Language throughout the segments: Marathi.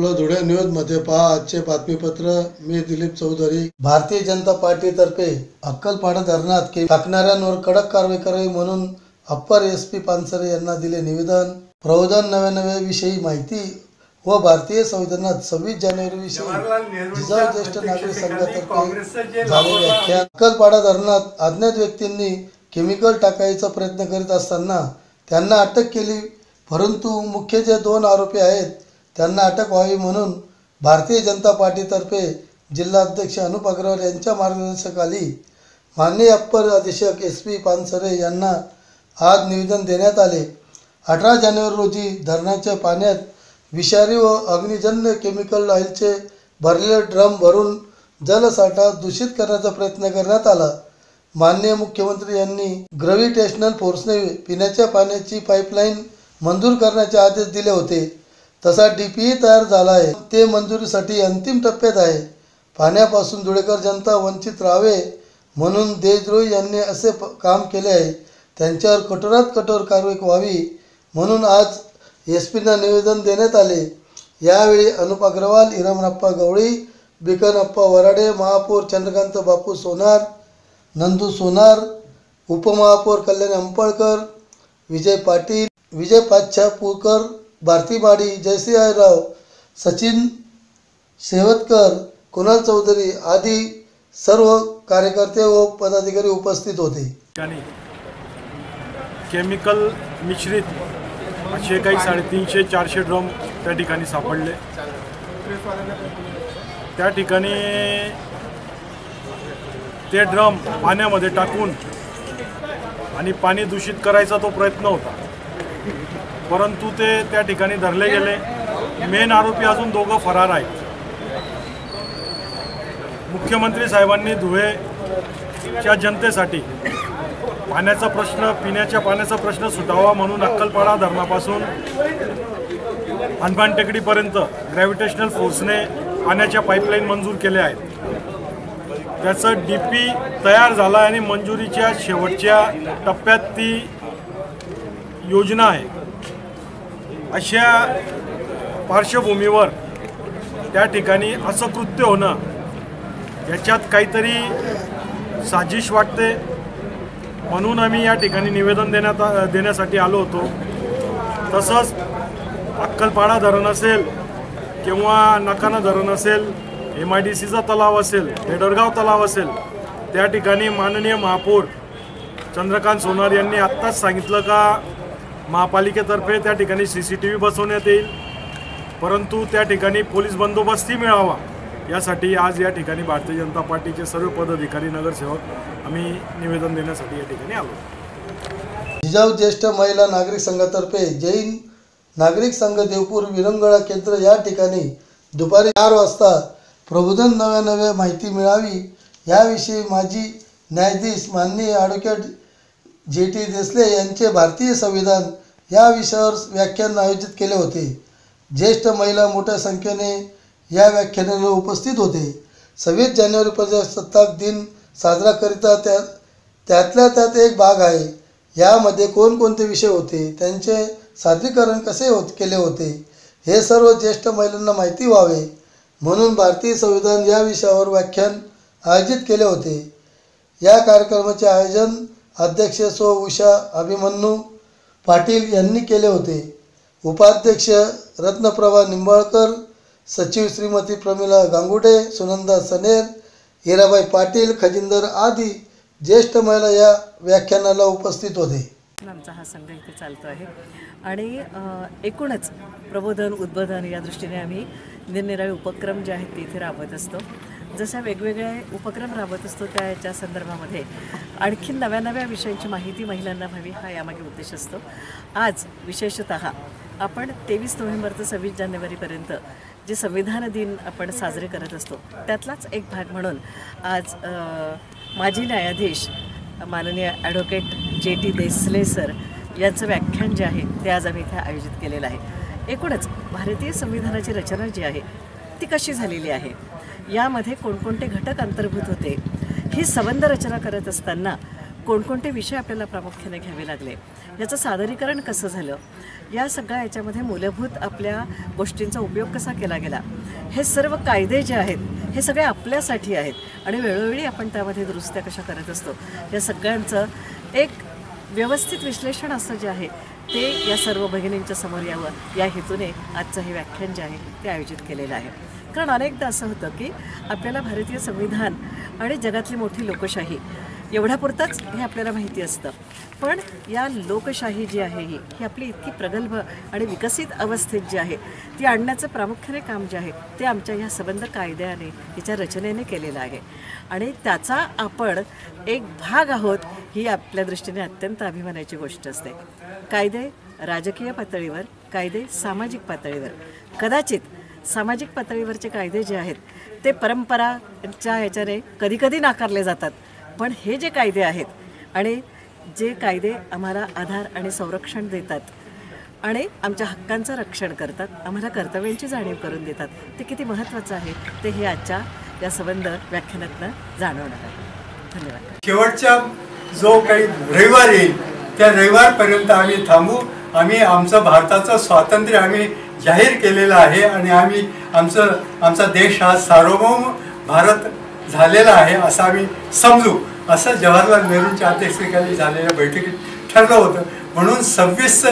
आपलं धुळे न्यूजमध्ये पहा आजचे बातमीपत्र. मी दिलीप चौधरी. भारतीय जनता पार्टीतर्फे अक्कलपाडा धरणात के- टाकणाऱ्यांवर कडक कारवाई करावी म्हणून अप्पर एस पी पानसरे यांना दिले निवेदन. प्रबोधन नव्या नव्या विषयी माहिती व भारतीय संविधानात सव्वीस जानेवारी विषयी जिजाऊ ज्येष्ठ नागरिक संघातर्फे झाले व्याख्यान. अक्कलपाडा धरणात अज्ञात व्यक्तींनी केमिकल टाकायचा प्रयत्न करीत असताना त्यांना अटक केली परंतु मुख्य जे दोन आरोपी आहेत त्यांना अटक व्हावी म्हणून भारतीय जनता पार्टीतर्फे जिल्हाध्यक्ष अनुप अग्रवाल यांच्या मार्गदर्शनाखाली माननीय अप्पर अधीक्षक एस पी पानसरे यांना आज निवेदन देण्यात आले. अठरा जानेवारी रोजी धरणाच्या पाण्यात विषारी व अग्निजन्य केमिकल ऑइलचे भरलेले ड्रम भरून जलसाठा दूषित करण्याचा प्रयत्न करण्यात आला. माननीय मुख्यमंत्री यांनी ग्रॅव्हिटेशनल फोर्सने पिण्याच्या पाण्याची पाईपलाईन मंजूर करण्याचे आदेश दिले होते. तसा डी पीही तयार झाला आहे. ते मंजुरीसाठी अंतिम टप्प्यात आहे. पाण्यापासून धुळेकर जनता वंचित राहावे म्हणून देशद्रोही यांनी असे प- काम केले आहे. त्यांच्यावर कठोरात कठोर कारवाई व्हावी म्हणून आज एस पींना निवेदन देण्यात आले. यावेळी अनुप अग्रवाल इरामरप्पा गवळी बिकनप्पा वराडे महापौर चंद्रकांत बापू सोनार नंदू सोनार उपमहापौर कल्याण अंपळकर विजय पाटील विजय पाच्छा पुरकर भारती माडी जयसिंह राव सचिन शेवतकर कुणाल चौधरी आदी सर्व कार्यकर्ते व पदाधिकारी उपस्थित होते. केमिकल मिश्रित असे काही साडेतीनशे चारशे ड्रम त्या ठिकाणी सापडले. त्या ठिकाणी ते ड्रम पाण्यामध्ये टाकून आणि पाणी दूषित करायचा तो प्रयत्न होता. परंतु ते त्या ठिकाणी धरले गेले. मेन आरोपी अजून दोघं फरार आहेत. मुख्यमंत्री साहेबांनी धुळेच्या जनतेसाठी पाण्याचा प्रश्न पिण्याच्या पाण्याचा प्रश्न सुटावा म्हणून अक्कलपाडा धरणापासून हनुमान टेकडीपर्यंत ग्रॅव्हिटेशनल फोर्सने पाण्याच्या पाईपलाईन मंजूर केल्या आहेत. त्याचं डी पी तयार झाला आणि मंजुरीच्या शेवटच्या टप्प्यात ती योजना आहे. अशा पार्श्वभूमीवर त्या ठिकाणी असं कृत्य होणं याच्यात काहीतरी साजिश वाटते. म्हणून आम्ही या ठिकाणी निवेदन देण्यात देण्यासाठी आलो होतो. तसंच अक्कलपाडा धरण असेल किंवा नकाना धरण असेल एम आय डी सीचा तलाव असेल हेडरगाव तलाव असेल त्या ठिकाणी माननीय महापौर चंद्रकांत सोनार यांनी आत्ताच सांगितलं का महापालिकेतर्फे त्या ठिकाणी सी सी टी व्ही बसवण्यात येईल. परंतु त्या ठिकाणी पोलीस बंदोबस्तही मिळावा. यासाठी आज या ठिकाणी भारतीय जनता पार्टीचे सर्व पदाधिकारी नगरसेवक आम्ही निवेदन देण्यासाठी या ठिकाणी आलो. जिजाऊ ज्येष्ठ महिला नागरिक संघातर्फे जैन नागरिक संघ देवपूर विरंगळा केंद्र या ठिकाणी दुपारी चार वाजता प्रबोधन नव्या नव्या माहिती मिळावी. याविषयी माजी न्यायाधीश माननीय ॲडव्होकेट जे टी देसले यांचे भारतीय संविधान या विषयावर व्याख्यान आयोजित केले होते. ज्येष्ठ महिला मोठ्या संख्येने या व्याख्यानाला उपस्थित होते. सव्वीस जानेवारी प्रजासत्ताक दिन साजरा करिता त्या त्यातल्या त्यात एक भाग आहे. यामध्ये कोणकोणते विषय होते त्यांचे सादरीकरण कसे होत केले होते हे सर्व ज्येष्ठ महिलांना माहिती व्हावे. म्हणून भारतीय संविधान या विषयावर व्याख्यान आयोजित केले होते. या कार्यक्रमाचे आयोजन अध्यक्ष सो उषा अभिमन्यू पाटील यांनी केले होते. उपाध्यक्ष रत्नप्रभा निंबाळकर सचिव श्रीमती प्रमिला गांगुडे सुनंदा सनेर हिराबाई पाटील खजिंदर आदी ज्येष्ठ महिला या व्याख्यानाला उपस्थित होते. आमचा हा संघ इथे चालतो आहे. आणि एकूणच प्रबोधन उद्बोधन या दृष्टीने आम्ही निरनिराळे उपक्रम जे आहेत ते इथे राबवत असतो. जशा वेगवेगळे उपक्रम राबवत असतो त्याच्या संदर्भामध्ये आणखी नव्या नव्या विषयांची माहिती महिलांना व्हावी हा यामागे उद्देश असतो. आज विशेषत आपण तेवीस नोव्हेंबर ते सव्वीस जानेवारीपर्यंत जे संविधान दिन आपण साजरे करत असतो त्यातलाच एक भाग म्हणून आज माजी न्यायाधीश माननीय ॲडव्होकेट जे टी देसले सर यांचं व्याख्यान जे आहे ते आज आम्ही इथे आयोजित केलेलं आहे. एकूणच भारतीय संविधानाची रचना जी आहे ती कशी झालेली आहे? यामध्ये कोणकोणते घटक अंतर्भूत होते? ही संबंध रचना करत असताना कोणकोणते विषय आपल्याला प्रामुख्याने घ्यावे लागले? याचं सादरीकरण कसं झालं? या सगळ्या याच्यामध्ये मूलभूत आपल्या गोष्टींचा उपयोग कसा केला गेला? हे सर्व कायदे जे आहेत हे सगळे आपल्यासाठी आहेत आणि वेळोवेळी आपण त्यामध्ये दुरुस्त्या कशा करत असतो? या सगळ्यांचं एक व्यवस्थित विश्लेषण असं जे आहे ते या सर्व भगिनींच्या समोर यावं. या हेतूने आजचं हे व्याख्यान जे आहे ते आयोजित केलेलं आहे. कारण अनेकदा असं होतं की आपल्याला भारतीय संविधान आणि जगातली मोठी लोकशाही एवढ्यापुरतंच हे आपल्याला माहिती असतं. पण या लोकशाही जी आहे ही ही आपली इतकी प्रगल्भ आणि विकसित अवस्थेत जी आहे ती आणण्याचं प्रामुख्याने काम जे आहे ते आमच्या ह्या संबंध कायद्याने तिच्या रचनेने केलेलं आहे. आणि त्याचा आपण एक भाग आहोत ही आपल्या दृष्टीने अत्यंत अभिमानाची गोष्ट असते. कायदे राजकीय पातळीवर कायदे सामाजिक पातळीवर कदाचित सामाजिक पातळीवरचे कायदे जे आहेत ते परंपराच्या ह्याच्याने कधीकधी नाकारले जातात. पण हे जे कायदे आहेत आणि जे कायदे आम्हाला आधार आणि संरक्षण देतात आणि आमच्या हक्कांचं रक्षण करतात आम्हाला कर्तव्यांची जाणीव करून देतात ते किती महत्त्वाचं आहे ते हे आजच्या या संबंध व्याख्यानातनं जाणवणार आहे. धन्यवाद. शेवटच्या जो काही रविवार येईल त्या रविवारपर्यंत आम्ही थांबू. आम्ही आमचं भारताचं स्वातंत्र्य आम्ही जाहीर केलेलं आहे आणि आम्ही आमचं आमचा देश हा सार्वभौम भारत झालेला आहे असं आम्ही समजू. असं जवाहरलाल नेहरूंच्या अध्यक्षतेखाली झालेल्या बैठकीत ठरलं होतं. म्हणून सव्वीस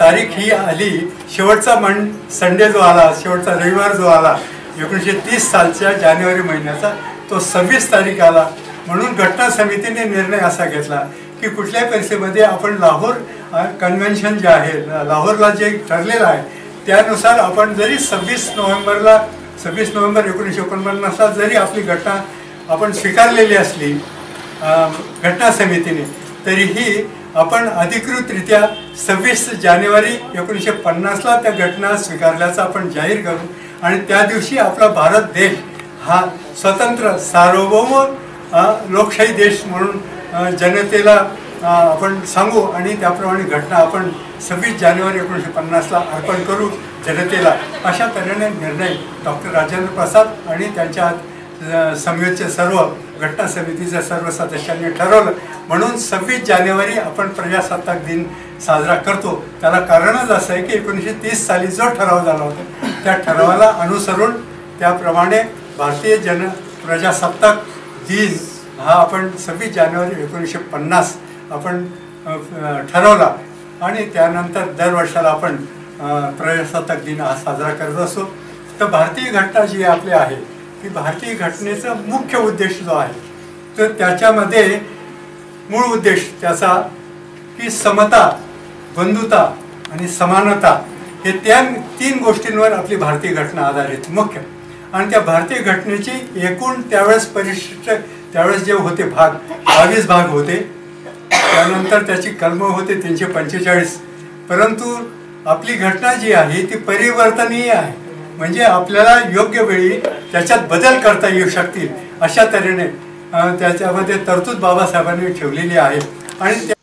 तारीख ही आली. शेवटचा मन संडे जो आला शेवटचा रविवार जो आला एकोणीसशे तीस सालच्या जानेवारी महिन्याचा तो सव्वीस तारीख आला. म्हणून घटना समितीने निर्णय असा घेतला की कुठल्याही परिस्थितीमध्ये आपण लाहोर कन्व्हेन्शन जे आहे लाहोरला जे ठरलेलं आहे त्यानुसार आपण जरी सव्वीस नोव्हेंबरला सव्वीस नोव्हेंबर एकोणीसशे एकोणपन्नासला जरी आपली घटना आपण स्वीकारलेली असली घटना समितीने तरीही आपण अधिकृतरित्या सव्वीस जानेवारी एकोणीसशे पन्नासला त्या घटना स्वीकारल्याचं आपण जाहीर करू आणि त्या दिवशी आपला भारत देश हा स्वतंत्र सार्वभौम लोकशाही देश म्हणून जनतेला आपण सांगू आणि त्याप्रमाणे घटना आपण सव्वीस जानेवारी एकोणीसशे पन्नासला अर्पण करू जनतेला. अशा तऱ्हेने निर्णय डॉक्टर राजेंद्र प्रसाद आणि त्यांच्या अ, समवेतचे सर्व घटना समितीच्या सर्व सदस्यांनी ठरवलं. म्हणून सव्वीस जानेवारी आपण प्रजासत्ताक दिन साजरा करतो. त्याला कारणच असं आहे की एकोणीसशे तीस साली जो ठराव झाला होता त्या ठरावाला अनुसरून त्याप्रमाणे भारतीय जन प्रजासत्ताक दिन हा आपण सव्वीस जानेवारी एकोणीसशे पन्नास आपण ठरवला. आणि त्यानंतर दरवर्षाला आपण प्रजासत्ताक दिन हा साजरा करत असतो. तर भारतीय घटना जी आपली आहे ती भारतीय घटनेचा मुख्य उद्देश जो आहे तर त्याच्यामध्ये मूळ उद्देश त्याचा की समता बंधुता आणि समानता हे त्या तीन गोष्टींवर आपली भारतीय घटना आधारित मुख्य. आणि त्या भारतीय घटनेची एकूण त्यावेळेस परिशिष्ट त्यावेळेस जे होते भाग बावीस भाग होते. त्यानंतर त्याची कलम होते तीनशे पंचेचाळीस. परंतु आपली घटना जी आहे ती परिवर्तनीय आहे. म्हणजे आपल्याला योग्य वेळी त्याच्यात बदल करता येऊ शकतील अशा तऱ्हेने त्याच्यामध्ये तरतूद बाबासाहेबांनी ठेवलेली आहे. आणि त्या